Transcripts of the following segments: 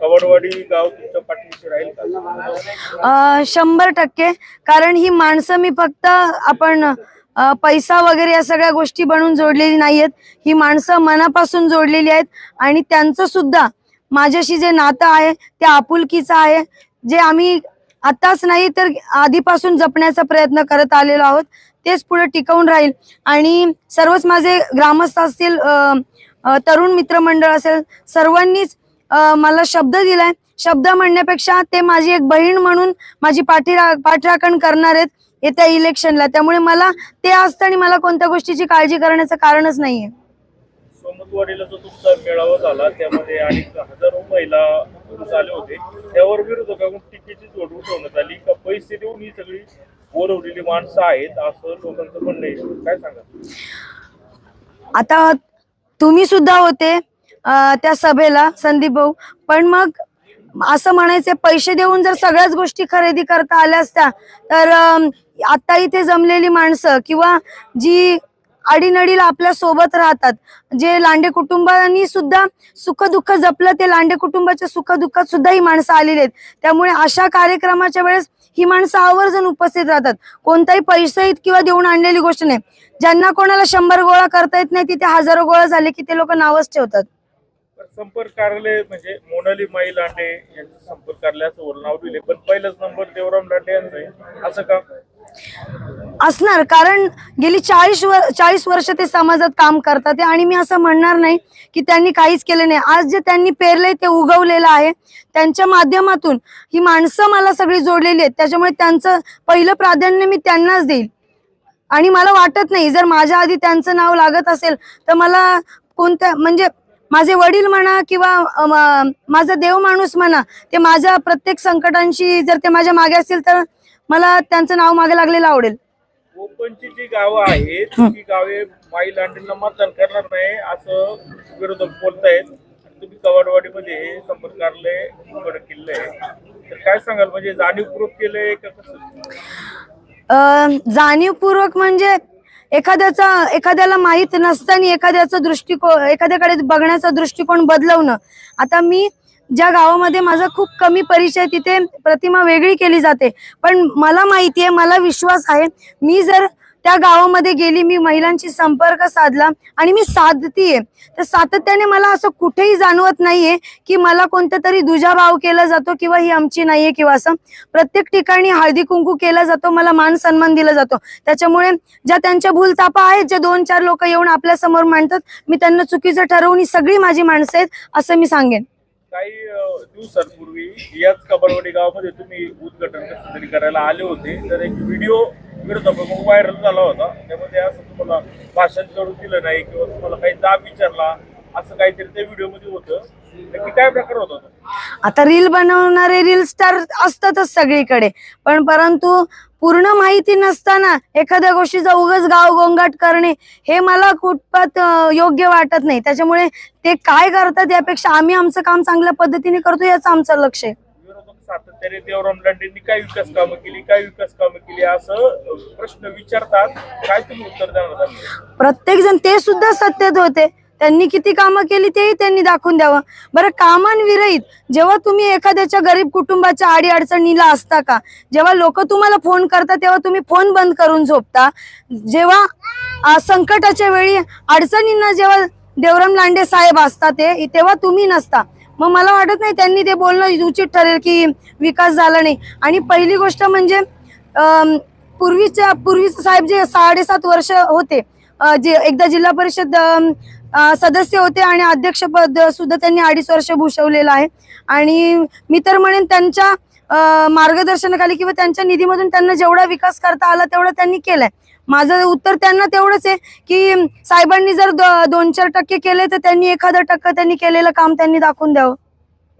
कवडवाडी गाव तुमच्या पाठीशी राहील का? शंभर टक्के. कारण ही माणसं मी फक्त आपण पैसा वगैरे या सगळ्या गोष्टी बनवून जोडलेली नाहीयेत. ही माणसं मनापासून जोडलेली आहेत आणि त्यांचं सुद्धा. माझ्याशी जे नातं आहे ते आपुलकीचं आहे. जे आम्ही आताच नाही तर आधीपासून जपण्याचा प्रयत्न करत आलेलो आहोत तेच पुढे टिकवून राहील. आणि सर्वच माझे ग्रामस्थ असतील तरुण मित्रमंडळ असेल सर्वांनीच मला शब्द दिलाय. शब्द म्हणण्यापेक्षा ते माझी एक बहीण म्हणून माझी पाठीरा पाठराखण करणार आहेत येत्या इलेक्शनला. त्यामुळे मला ते असताना मला कोणत्या गोष्टीची काळजी करण्याचं कारणच नाहीये. सोमतवाडीला जो तुमचा मेळावा झाला त्यामध्ये अनेक हजारो महिला पुरुष आले होते. त्यावर विरोधकांकडून टीकेची जोड उठवण्यात आली. का पैसे देऊन ही सगळी बोलवलेली माणसं आहेत असं लोकांचं म्हणणं आहे. काय सांगा आता तुम्ही सुद्धा होते. त्या सभेला संदीप भाऊ. पण मग असं म्हणायचं पैसे देऊन जर सगळ्याच गोष्टी खरेदी करता आल्या असत्या तर आता इथे जमलेली माणसं किंवा जी अडीनडीला आपल्यासोबत राहतात जे लांडे कुटुंबांनी सुद्धा सुखदुःख जपलं ते लांडे कुटुंबाच्या सुखदुःखात सुद्धा ही माणसं आलेली आहेत. त्यामुळे अशा कार्यक्रमाच्या वेळेस ही माणसं आवर्जून उपस्थित राहतात. कोणताही पैसे किंवा देऊन आणलेली गोष्ट नाही. ज्यांना कोणाला शंभर गोळा करता येत नाही तिथे हजारो गोळा झाले की ते लोक नावच ठेवतात. संपर्क कार्यालय म्हणजे मोनाली माई लांडे यांचं संपर्क कार्यालयाचं वर नाव दिले पण पहिलाच नंबर देवराम लांडे यांचा आहे. असं का? असणार कारण गेली चाळीस वर चाळीस वर्ष ते समाजात काम करतात आणि मी असं म्हणणार नाही की त्यांनी काहीच केलं नाही. आज जे त्यांनी पेरलंय ते उगवलेलं आहे. त्यांच्या माध्यमातून ही माणसं मला सगळी जोडलेली आहेत. त्याच्यामुळे त्यांचं पहिलं प्राधान्य मी त्यांनाच देईल. आणि मला वाटत नाही जर माझ्या आधी त्यांचं नाव लागत असेल तर मला कोणत्या म्हणजे माझे वडील म्हणा किंवा माझा देव माणूस म्हणा ते माझ्या प्रत्येक संकटांशी जर ते माझ्या मागे असतील तर मला त्यांचं नाव मागे लागलेलं आवडेल. ओपनची जी गावं आहेत ती गावे माई लांडेंना मतदान करणार नाही असं विरोधक बोलतायत. आणि तुम्ही कवाडवाडीमध्ये संपर्क कार्यालय उघड केलं आहे तर काय सांगाल म्हणजे जाणीवपूर्वक केलंय का कसं? जाणीवपूर्वक म्हणजे एखाद्याचा एखाद्याला माहीत नसताना एखाद्याचा दृष्टिकोन एखाद्याकडे बघण्याचा दृष्टिकोन बदलवणं. आता मी ज्या गावामध्ये माझा खूप कमी परिचय तिथे प्रतिमा वेगळी केली जाते. पण मला माहिती आहे मला विश्वास आहे. मी जर त्या गावामध्ये गेली मी महिलांशी संपर्क साधला आणि मी साधतीये. तर सातत्याने मला असं कुठेही जाणवत नाहीये की मला कोणत्या तरी दुजाभाव केला जातो किंवा ही आमची नाहीये किंवा असं. प्रत्येक ठिकाणी हळदी कुंकू केला जातो मला मान सन्मान दिला जातो. त्याच्यामुळे ज्या त्यांच्या भूलतापा आहेत जे दोन चार लोक येऊन आपल्यासमोर मांडतात मी त्यांना चुकीचं ठरवून ही सगळी माझी माणसं आहेत असं मी सांगेन. काही दिवसांपूर्वी याच कबरवाडी गावामध्ये तुम्ही उद्घाटन कसं तरी करायला आले होते. तर एक व्हिडिओ विरोधाकडून व्हायरल झाला होता. त्यामध्ये असं तुम्हाला भाषण करून दिलं नाही किंवा तुम्हाला काही जाब विचारला असं काहीतरी त्या व्हिडिओमध्ये होतं. नक्की काय प्रकार होता तो? आता रील बनवणारे रील स्टार असतातच सगळीकडे. पण परंतु पूर्ण माहिती नसताना एखाद्या गोष्टीचा उगच गाव गोंगाट करणे हे मला कुठपत अं, योग्य वाटत नाही. त्याच्यामुळे ते काय करतात यापेक्षा आम्ही आमचं काम चांगल्या पद्धतीने करतो याचं आमचं लक्ष आहे. विरोधक सातत्याने देवराम लांडेंनी काय विकास कामं केली काय विकास कामं केली असं अं, प्रश्न विचारतात. काय तुम्ही उत्तर देणार? त्यांना? प्रत्येक जण ते सुद्धा सत्यात होते. त्यांनी किती कामं केली तेही त्यांनी दाखवून द्यावं. बरं कामांविरहित जेव्हा तुम्ही एखाद्याच्या गरीब कुटुंबाच्या आडी अडचणीला असता का? जेव्हा लोक तुम्हाला फोन करतात तेव्हा तुम्ही फोन बंद करून झोपता. जेव्हा संकटाच्या वेळी अडचणींना जेव्हा देवराम लांडे साहेब असतात ते तेव्हा तुम्ही नसता. मग मला वाटत नाही त्यांनी ते बोलणं उचित ठरेल की विकास झाला नाही. आणि पहिली गोष्ट म्हणजे पूर्वीच्या पूर्वीचे साहेब जे साडेसात वर्ष होते जे एकदा जिल्हा परिषद सदस्य होते आणि अध्यक्षपद सुद्धा त्यांनी अडीच वर्ष भूषवलेलं आहे. आणि मी तर म्हणेन त्यांच्या मार्गदर्शनाखाली किंवा त्यांच्या निधीमधून त्यांना जेवढा विकास करता आला तेवढा त्यांनी केलाय. माझं उत्तर त्यांना तेवढंच आहे की साहेबांनी जर दोन चार टक्के केले तर त्यांनी एखादा टक्का त्यांनी केलेलं काम त्यांनी दाखवून द्यावं.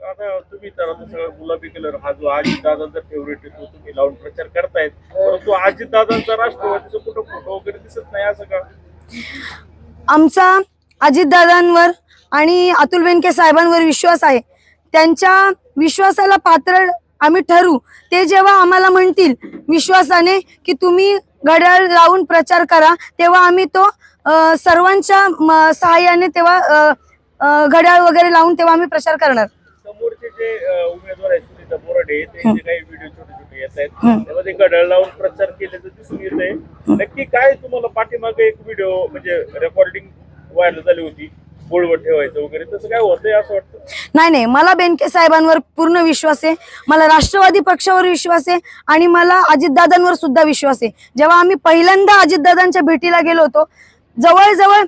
आता तुम्ही तर आता सगळं गुलाबी कलर हा जो अजित दादांचा फेवरेट आहे तो तुम्ही लावून प्रचार करतायत. परंतु अजित दादांचा राष्ट्रवादीचा कुठं फोटो वगैरे दिसत नाही असं का? आमचा अजितदादांवर आणि अतुल बेनके साहेबांवर विश्वास आहे. त्यांच्या विश्वासाला पात्र आम्ही ठरू. ते जेव्हा आम्हाला म्हणतील विश्वासाने की तुम्ही घड्याळ लावून प्रचार करा तेव्हा आम्ही तो सर्वांच्या सहाय्याने तेव्हा घड्याळ वगैरे लावून तेव्हा आम्ही प्रचार करणार. समोरचे जे उमेदवार आहेत सुनीता बोराडे त्यांचे काही व्हिडिओ छोटे छोटे येत आहेत. त्यामध्ये घड्याळ लावून प्रचार केल्याचं दिसून येत आहे नक्की काय तुम्हाला पाठीमागे एक व्हिडिओ म्हणजे रेकॉर्डिंग व्हायरल झाली होती ठेवायचं वगैरे तसं काय होतंय असं वाटतं? नाही नाही मला बेनके साहेबांवर पूर्ण विश्वास आहे. मला राष्ट्रवादी पक्षावर विश्वास आहे आणि मला अजितदादांवर सुद्धा विश्वास आहे. जेव्हा आम्ही पहिल्यांदा अजितदादांच्या भेटीला गेलो होतो जवळजवळ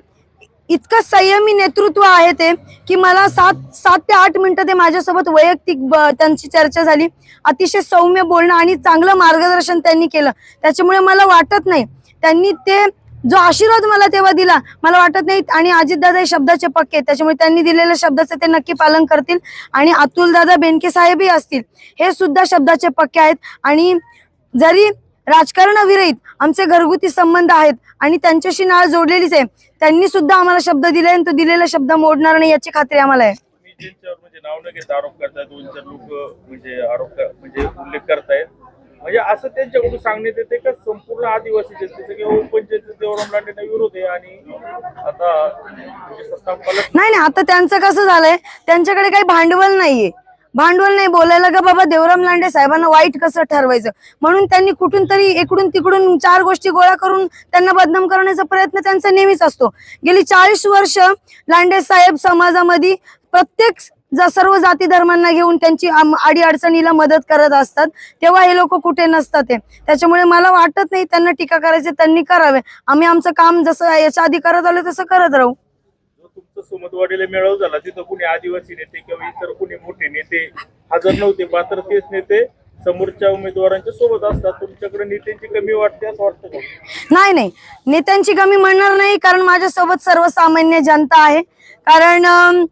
इतकं संयमी नेतृत्व आहे ते की मला सात सात ते आठ मिनिटं ते माझ्यासोबत वैयक्तिक ब- त्यांची चर्चा झाली. अतिशय सौम्य बोलणं आणि चांगलं मार्गदर्शन त्यांनी केलं. त्याच्यामुळे मला वाटत नाही त्यांनी ते जो आशीर्वाद मला तेव्हा दिला मला वाटत नाही आणि अजितदादा हे शब्दाचे पक्के आहेत. त्याच्यामुळे त्यांनी दिलेल्या शब्दाचं ते नक्की पालन करतील आणि अतुलदादा बेनके साहेबही असतील. हे सुद्धा शब्दाचे पक्के आहेत. आणि जरी राजकारणाविरहित आमचे घरगुती संबंध आहेत आणि त्यांच्याशी नाळ जोडलेलीच आहे त्यांनी सुद्धा आम्हाला शब्द दिले आणि तो दिलेला शब्द मोडणार नाही याची खात्री आम्हाला आहे. म्हणजे नाव न घेता आरोप करतायत दोन चार लोक म्हणजे आरोप म्हणजे उल्लेख करतायत. म्हणजे असं त्यांच्याकडून सांगण्यात येते का संपूर्ण आदिवासी जनतेचं किंवा ओपन जनतेचा लांडेंना विरोध आहे आणि आता म्हणजे सत्ता पालक नाही नाही आता त्यांचं कसं झालंय? त्यांच्याकडे काही भांडवल नाहीये. भांडवल नाही बोलायला का बाबा देवराम लांडे साहेबांना वाईट कसं ठरवायचं? म्हणून त्यांनी कुठून तरी इकडून तिकडून चार गोष्टी गोळा करून त्यांना बदनाम करण्याचा प्रयत्न त्यांचा नेहमीच असतो. गेली चाळीस वर्ष लांडे साहेब समाजामध्ये प्रत्येक सर्व जाती धर्मांना घेऊन त्यांची अडीअडचणीला मदत करत असतात तेव्हा हे लोक कुठे नसतात त्याच्यामुळे मला वाटत नाही त्यांना टीका करायची त्यांनी करावे. आम्ही आमचं काम जसं याच्या आधी करत आलो तसं करत राहू. सुमतवाडीला मेळाव झाला तिथं कुणी आदिवासी नेते किंवा इतर कुणी मोठे नेते हजर नव्हते मात्र तेच नेते समोरच्या उमेदवारांच्या सोबत असतात. तुमच्याकडे नेत्यांची कमी वाटते असं वाटतं नाही नाही. नेत्यांची कमी म्हणणार नाही कारण माझ्यासोबत सर्वसामान्य जनता आहे. कारण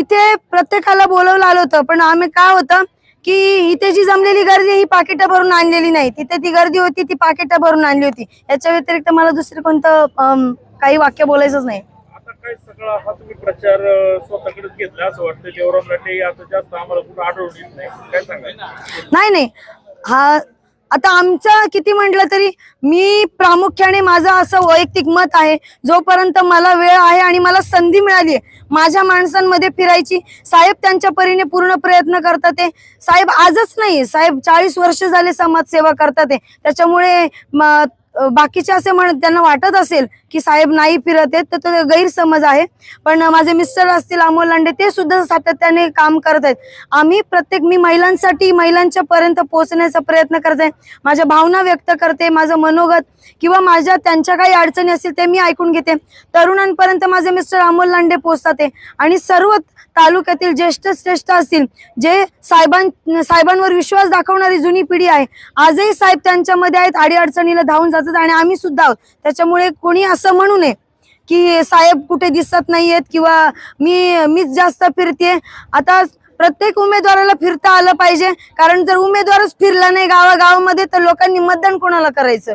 तिथे प्रत्येकाला बोलवलं आलं होतं. पण आम्ही काय होतं की इथे जी जमलेली गर्दी ही पाकिटं भरून आणलेली नाही. तिथे ती गर्दी होती ती पाकिटं भरून आणली होती. याच्या व्यतिरिक्त मला दुसरं कोणतं काही वाक्य बोलायचंच नाही. आता काय सगळा हा तुम्ही प्रचार अं, स्वतःकडेच घेतला असं वाटतं देवराम लांडे आता जास्त आम्हाला कुठं आढळून येत नाही. काय सांगायचं नाही नाही. हा आता आमचं किती म्हटलं तरी मी प्रामुख्याने माझं असं वैयक्तिक मत आहे. जोपर्यंत मला वेळ आहे आणि मला संधी मिळाली आहे माझ्या माणसांमध्ये फिरायची साहेब त्यांच्या परीने पूर्ण प्रयत्न करतात ते. साहेब आजच नाही साहेब चाळीस वर्ष झाले समाजसेवा करतात ते. त्याच्यामुळे बाकीचे असे म्हण त्यांना वाटत असेल की साहेब नाही फिरत आहेत तर तो गैरसमज आहे. पण माझे मिस्टर असतील अमोल लांडे ते सुद्धा सातत्याने काम करत आहेत. आम्ही प्रत्येक मी महिलांसाठी महिलांच्या पर्यंत पोहोचण्याचा प्रयत्न आहे. माझ्या भावना व्यक्त करते माझं मनोगत किंवा माझ्या त्यांच्या काही अडचणी असतील ते मी ऐकून घेते. तरुणांपर्यंत माझे मिस्टर अमोल लांडे पोहोचतात आणि सर्व तालुक्यातील ज्येष्ठ श्रेष्ठ असतील जे साहेबां साहेबांवर विश्वास दाखवणारी जुनी पिढी आहे आजही साहेब त्यांच्यामध्ये आहेत अडीअडचणीला धावून जातात आणि आम्ही सुद्धा आहोत. त्याच्यामुळे कोणी असं म्हणू नये की साहेब कुठे दिसत नाहीयेत किंवा मी मीच जास्त फिरते आता प्रत्येक उमेदवाराला फिरता आलं पाहिजे. कारण जर उमेदवारच फिरला नाही गावागावामध्ये तर लोकांनी मतदान कोणाला करायचं?